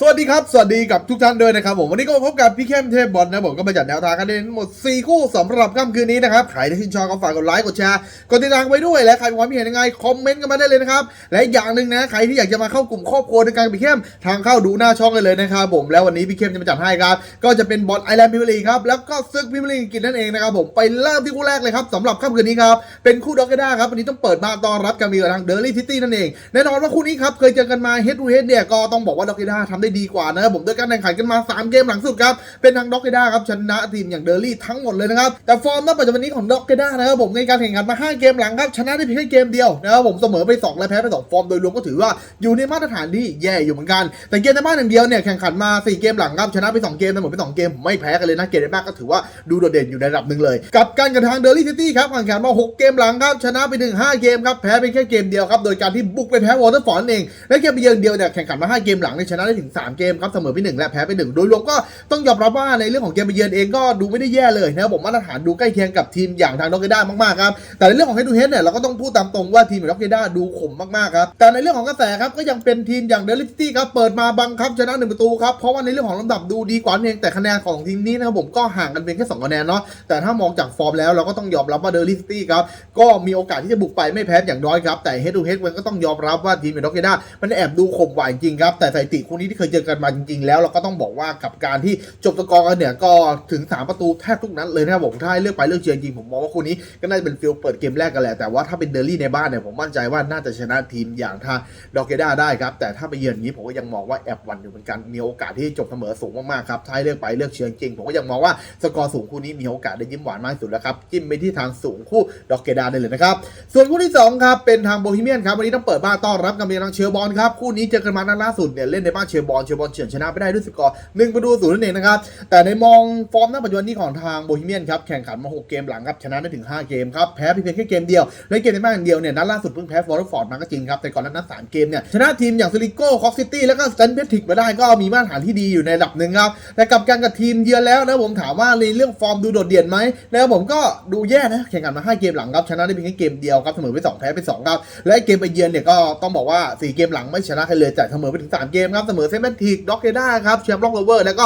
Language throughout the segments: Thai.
สวัสดีครับ สวัสดีกับทุกท่านด้วยนะครับผมวันนี้ก็มาพบกับพี่เข้มเทพบอลนะผมก็มาจัดแนวทางกันในหมด 4 คู่สำหรับค่ำคืนนี้นะครับใครที่ชื่นชอบก็ฝากกดไลค์กดแชร์กดติดตามไว้ด้วยและใครมีความเห็นยังไงคอมเมนต์กันมาได้เลยนะครับและอย่างหนึ่งนะใครที่อยากจะมาเข้ากลุ่มครอบครัวในการพี่เข้มทางเข้าดูหน้าช่องกันเลยนะครับผมแล้ววันนี้พี่เข้มจะมาจัดให้ครับก็จะเป็นบอลไอแลนด์พิมลีครับแล้วก็ซึกพิมลีอังกฤษนั่นเองนะครับผมไปเริ่มที่คู่แรกเลยครับสำหรับค่ำคืนนี้ครับเป็นคู่ด็อกเกด้าครับวันนี้ต้องเปิดมาต้อนรับกันมีกับทางเดอร์ลี่ซิตี้นั่นเองแน่นอนว่าคู่นี้ครับเคยเจอกันมาเฮดทูเฮดเนี่ยก็ต้องบอกว่าด็อกเกด้าทำได้ดีกว่านะครับผมด้วยการแข่งขันกันมา 3 เกมหลังสุดครับเป็นทางด็อกเกด้าครับชนะทีมอย่างเดอร์ลี่ทั้งหมดเลยนะครับแต่ฟอร์มณปัจจุบันนี้ของด็อกเกด้านะครับผมในการแข่งขันมา 5 เกมหลังครับชนะได้เพียงแค่เกมเดียวนะครับผมเสมอไป 2 และแพ้ไป 2 ฟอร์มโดยรวมก็ถือว่าอยู่ในมาตรฐานที่แย่อยู่เหมือนกัน แต่เกมในบ้านอย่างเดียวเนี่ยแข่งขันมา 4 เกมหลังครับชนะไป 2 เกมเสมอไป 2 เกมไม่แพ้กันเลยนะเกมในบ้านก็ถือว่าดูโดดเด่นอยู่ในระดับหนึ่งเลย กับการกับทางเดอร์ลี่ซิตี้ครับแข่งขันมา 6 เกมหลังครับชนะไปถึง5เกมครับแพ้ไปแค่เกมเดียวครับโดยการที่บุกไปแพ้วอเตอร์ฟอร์ดเองและเกมเยือนเดียวเนี่ยแข่งขันมา 5 เกมหลังเนี่ยชนะได้ถึง3 เกมครับเสมอไป1และแพ้ไป1โดยรวมก็ต้องยอมรับว่าในเรื่องของเกมไปเยือนเองก็ดูไม่ได้แย่เลยนะครับผมมาตรฐานดูใกล้เคียงกับทีมอย่างทางด็อกเกด้ามากๆครับแต่ในเรื่องของเฮดูเฮดเนี่ยเราก็ต้องพูดตามตรงว่าทีมของด็อกเกด้าดูขมมากๆครับแต่ในเรื่องของกระแสครับก็ยังเป็นทีมอย่างเดลิตี้ครับเปิดมาบังคับชนะหนึ่งประตูครับเพราะว่าในเรื่องของลำดับดูดีกว่าเองแต่คะแนนของทีมนี้นะครับผมก็ห่างกันเพียงแค่สองคะแนนเนาะแต่ถ้ามองจากฟอร์มแล้วเราก็ต้องยอมรับว่าเดลิตี้ครับก็มีโอกาสที่จะบุกไปไม่แพ้อย่างน้อยครับแต่เฮดูเฮดมันก็ต้องยอมรับว่าทีมของด็อกเกด้ามันแอบดูข่มกว่าจริงครับแต่สถิติคู่นี้ที่เคยเจอกันมาจริงๆ แล้วเราก็ต้องบอกว่ากับการที่จบสกอร์กันเนี่ยก็ถึง 3 ประตูแทบทุกนัดเลยนะครับผมถ้าเลือกไปเลือกเชียร์จริงผมมองว่าคู่นี้ก็น่าจะเป็นฟิลเปิดเกมแรกกันแหละแต่ว่าถ้าเป็นเดลี่ในบ้านเนี่ยผมมั่นใจว่าน่าจะชนะทีมอย่างทางดอกเกด้าได้ครับแต่ถ้าไปเยือนอย่างนี้ผมก็ยังมองว่าแอบหวันอยู่เหมือนกันมีโอกาสที่จบเสมอสูงมากๆครับถ้าเลือกไปเลือกเชียร์จริงผมก็ยังมองว่าสกอร์สูงคู่นี้มีโอกาสได้ยิ้มหวานมากสุดแล้วครับจิ้มไปที่ทางสูงคู่ดอกเกด้าได้เลยนะครับส่วนคู่ที่สองครับเป็นทางโบฮีเมียนครับวันนี้ต้องเปิดบ้านต้อนรับกับเมียทางเชลบอลครับคู่นี้เจอกันมานัดล่าสุดเนี่ยเล่นในบ้านเชลบอลอลเชลบอลเฉือนชนะไปได้ด้วยสกอร์หนึ่งประตูศูนย์นั่นเองนะครับ แต่ในมองฟอร์มณปัจจุบันนี้ของทางโบฮีเมียนครับแข่งขันมา 6 เกมหลังครับชนะได้ถึง 5 เกมครับ แพ้เพียงแค่เกมเดียวและเกมในบ้านอย่างเดียวเนี่ยนัดล่าสุดเพิ่งแพ้ฟอร์ฟอร์ดมาก็จริงครับแต่ก่อนนั้นนัดสามเกมเนี่ยชนะทีมอย่างซิลิโก้คอกซิตี้แล้วก็สแตนเพทิกมาได้ก็มีมาตรฐานที่ดีอยู่ในระดับหนึ่งครับแต่กับการกับทีมเยือนแล้วนะผมถามว่าในเรื่องฟอร์มดูโดดเด่นไหมแล้วผมก็ดูแย่นะแข่งขันมา 5 เกมหลังครับชนะได้เพียงแค่เกมเดียวครับเสมอไป2แพ้ไป2ครับและเกมไปเยือนเนี่ยก็ต้องบอกว่า 4 เกมหลังไม่ชนะใครเลยแต่เสมอไปถึง 3 เกมครับเสมอเซนแมนทิกด็อกเกด้าครับแชมป์ล็อกโรเวอร์แล้วก็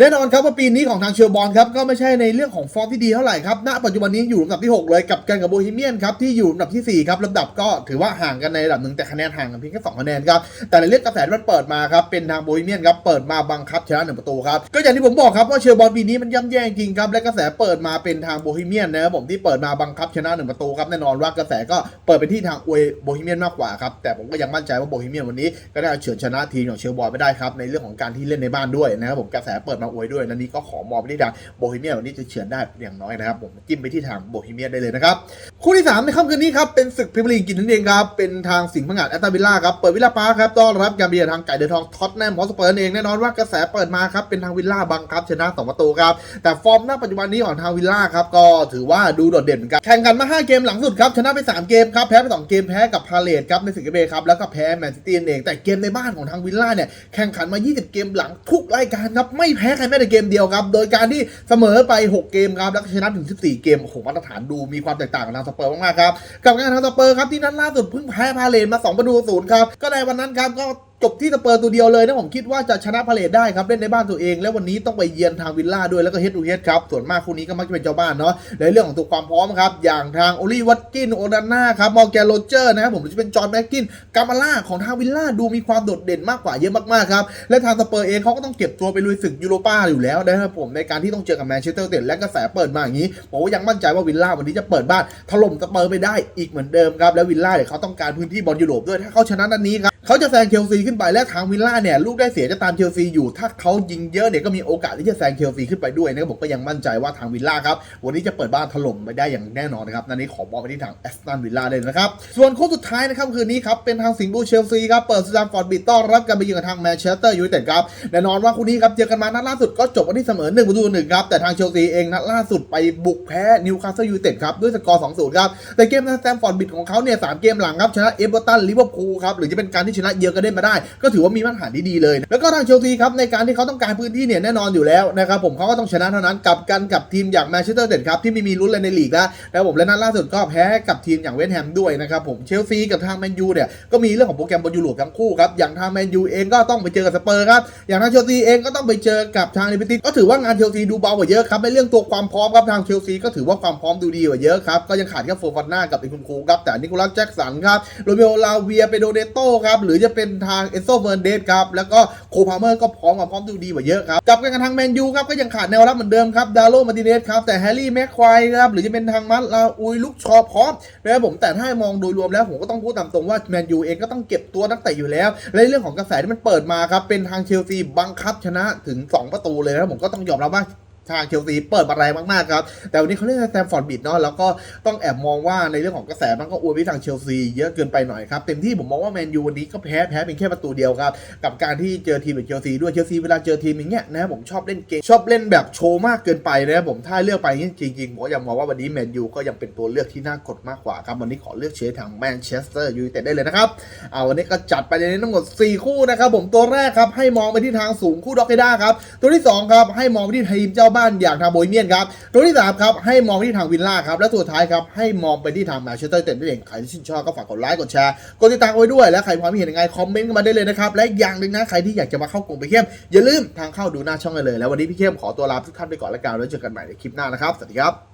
แน่นอนครับว่าปีนี้ของทางเชลบอลครับก็ไม่ใช่ในเรื่องของฟอร์มที่ดีเท่าไหร่ครับ ณ ปัจจุบันนี้อยู่ลำดับที่ 6 เลยกับกันกับโบฮีเมียนครับที่อยู่ลำดับทีสี่4 ครับลำดับก็ถือว่าห่างกันในระดับหนึ่งแต่คะแนนห่างกันเพียงแค่2คะแนนครับ แต่ในเรื่องกระแสที่มันเปิดมาครับเป็นทางโบฮีเมียนครับเปิดมาบังคับชนะหนึ่งประตูครับก็อย่างที่ผมบอกครับว่าเชลบอลปีนี้มันย่ำแย่จริงครับและกระแสเปิดมาเป็นทางโบฮีเมียนนะครับผมที่เปิดมาบังคับชนะหนึ่งประตูครับแน่นอนว่ากระแสก็เปิดไปที่ทางอวยโบฮีเมียนมากกว่าครับแต่ผมก็ยังมั่นใจว่าโบฮีเมียนวันนี้ก็ได้เฉือนชนะทีมของเชลบอลไม่ได้ครับในเรื่องของการที่เล่นในบ้านด้วยนะครับผมกระแสเปิดมาอวยด้วยนันนี้ก็ขอมองไปที่ทางโบฮีเมียวันนี้จะเฉือนได้อย่างน้อยนะครับผมจิ้มไปที่ทางโบฮีเมียได้เลยนะครับคู่ที่ 3 ในค่ำคืนนี้ครับเป็นศึกพรีเมียร์ลีกอังกินนั่นเองครับเป็นทางสิงห์พังงาดแอตตาวิลล่าครับเปิดวิลล่าปาร์คครับต้อนรับการเบียร์ทางไก่เดือดทองท็อตแนมฮอสเปอร์นั่นเองแน่นอนว่ากระแสเปิดมาครับเป็นทางวิลล่าบังคับชนะ2ประตูครับแต่ฟอร์มณปัจจุบันนี้ของทางวิลล่าครับก็ถือว่าดูโดดเด่นเหมือนกันแข่งกันมา 5 เกมหลังสุดครับชนะไป 3 เกมครับแพ้ไป 2 เกมแพ้กับพาเลตครับในศึกเอเบครับแล้วก็แพ้แมนซิตี้นั่นเองแต่เกมในบ้านของทางวิลล่าเนี่ยแข่งขันมา 20 เกมหลังทุกรายการครับไม่แพ้แครแม้แต่เกมเดียวครับ โดยการที่เสมอไป 6 เกมครับ แล้วก็ชนะถึง 14 เกม โอ้โห มาตรฐานดูมีความแตกต่างกับทางสเปอร์มากๆครับ กับการทางสเปอร์ครับที่นัดล่าสุดเพิ่งแพ้พาเลนมา2ประตูศูนย์ครับ ก็ในวันนั้นครับก็ จบที่สเปอร์ตัวเดียวเลยนะผมคิดว่าจะชนะพาเลตได้ครับ เล่นในบ้านตัวเอง แล้ววันนี้ต้องไปเยือนทางวิลล่าด้วยแล้วก็เฮดทูเฮดครับ ส่วนมากคู่นี้ก็มักจะเป็นเจ้าบ้านเนาะในเรื่องของตัวความพร้อมครับ อย่างทางโอลีวัตกินโอดาน่าครับมอร์แกนโรเจอร์นะครับผมหรือจะเป็นจอห์นแม็กกินกามาล่าของทางวิลล่าดูมีความโดดเด่นมากกว่าเยอะมากๆครับและทางสเปอร์เองเขาก็ต้องเก็บตัวไปลุยศึกยูโรป้าอยู่แล้วนะครับผมในการที่ต้องเจอกับแมนเชสเตอร์ยูไนเต็ดและกระแสเปิดมาอย่างนี้ผมก็ยังมั่นใจว่าวิลล่าวันนี้จะเปิดบ้านถล่มสเปอร์ไปได้อีกเหมือนเดิมครับแล้ววิลล่าเนี่ยเขาต้องการพื้นที่บอลยุโรปด้วยถ้าเขาชนะนัดนี้ครับ เขาจะแซงเชลซีขึ้นไปและทางวิลล่าเนี่ยลูกได้เสียจะตามเชลซีอยู่ ถ้าเขายิงเยอะเนี่ยก็มีโอกาสที่จะแซงเชลซีขึ้นไปด้วยนะครับผมก็ยังมั่นใจว่าทางวิลล่าครับวันนี้จะเปิดบ้านถล่มไปได้อย่างแน่นอนนะครับนัดนี้ขอบอกไปที่ทางแอสตันวิลล่าเลยนะครับส่วนคู่สุดท้ายในค่ำคืนนี้ครับเป็นทางสิงห์บูเชลซีครับเปิดสแตมฟอร์ดบิดต้อนรับการไปเยือนกับทางแมนเชสเตอร์ยูไนเต็ดครับแน่นอนว่าคู่นี้ครับเจอกันมานัดล่าสุดก็จบกันที่เสมอ1ประตูต่อหนึ่งครับแต่ทางเชลซีเองนัดล่าสุดไปบุกแพ้นิวคาสเซิลยูไนเต็ดครับด้วยสกอร์2-0ครับแต่เกมในสแตมฟอร์ดบิดของเขาเนี่ยสามเกมหลังครับชนะเอเวอร์ตันลิเวอร์พูลครับหรือจะเป็นการที่ชนะเยอะก็ได้มาได้ ก็ถือว่ามีมาตรฐานที่ดีเลย แล้วก็ทางเชลซีครับในการที่เขาต้องการพื้นที่เนี่ยแน่นอนอยู่แล้วนะครับผมเขาก็ต้องชนะเท่านั้นกับกันกับทีมอย่างแมนเชสเตอร์เดนครับที่ไม่มีลุ้นเลยในลีกแล้วนะครับผมและนัดล่าสุดก็แพ้กับทีมอย่างเวสต์แฮมด้วยนะครับผมเชลซีกับทางแมนยูเนี่ยก็มีเรื่องของโปรแกรมบอลยูโรปทั้งคู่ครับอย่างทางแมนยูเองก็ต้องไปเจอกับสเปอร์ครับอย่างทางเชลซีเองก็ต้องไปเจอกับทางลิเวอร์พูลก็ถือว่างานเชลซีดูเบากว่าเยอะครับในเรื่องตัวความพร้อมครับทางเชลซีก็ถือว่าความพร้อมดูดีกว่าเยอะครับก็ยังขาดแค่โฟฟาน่ากับอีกคุณครูครับแต่นิโคลัสแจ็คสันครับโรเมโอลาเวียเปโดเนโต้ครับหรือจะเป็นทางเอโซเฟอร์เดสครับ แล้วก็โคพาเมอร์ก็พร้อมความพร้อมดูดีกว่าเยอะครับกับกันกับทางแมนยูครับก็ยังขาดแนวรับเหมือนเดิมครับดาโลมาติเนสครับแต่แฮร์รี่แม็กควายครับหรือจะเป็นทางมัตลาอุยลุกชอพร้อมนะครับผมแต่ถ้ามองโดยรวมแล้วผมก็ต้องพูดตามตรงว่าแมนยูเองก็ต้องเก็บตัวนักเตะอยู่แล้ว และเรื่องของกระแสที่มันเปิดมาครับเป็นทางเชลซีบังคับชนะถึง 2 ประตูเลยนะผมก็ต้องยอมรับว่า ทางเชลซีเปิดมาแรงมากๆครับ แต่วันนี้เขาเล่นแซมฟอร์ดบิดเนาะแล้วก็ต้องแอบมองว่าในเรื่องของกระแสมันก็อวยไปทางเชลซีเยอะเกินไปหน่อยครับ เต็มที่ผมมองว่าแมนยูวันนี้ก็แพ้แพ้เป็นแค่ประตูเดียวครับ กับการที่เจอทีมแบบเชลซีด้วยเชลซีเวลาเจอทีมอย่างเงี้ยนะผมชอบเล่นเกมชอบเล่นแบบโชว์มากเกินไปนะผมถ้าเลือกไปจริงๆผมยังมองว่าวันนี้แมนยูก็ยังเป็นตัวเลือกที่น่ากดมากกว่าครับวันนี้ขอเลือกเชียร์ทางแมนเชสเตอร์ยูไนเต็ดได้เลยนะครับเอาวันนี้ก็จัดไปในนี้ทั้งหมด 4 คู่นะครับผมตัวแรกครับให้มองไปที่ทางสูงคู่ด็อกเกด้าครับตัวที่สองครับให้มองไปที่ทีมเจ้าบ้านอย่างทางโบยเมียนครับตัวที่สามครับให้มองไปที่ทางวิลล่าครับและตัวสุดท้ายครับให้มองไปที่ทางแมนเชสเตอร์เต็ดนั่นเองใครที่ชื่นชอบก็ฝากกดไลค์กดแชร์กดติดตามไว้ด้วยและใครมีความเห็นยังไงคอมเมนต์กันมาได้เลยนะครับและอย่างหนึ่งนะใครที่อยากจะมาเข้ากลุ่มไปเข้มอย่าลืมทางเข้าดูหน้าช่องเลยแล้ววันนี้พี่เข้มขอตัวลาทุกท่านไปก่อนแล้วกันแล้วเจอกันใหม่ในคลิปหน้านะครับสวัสดีครับ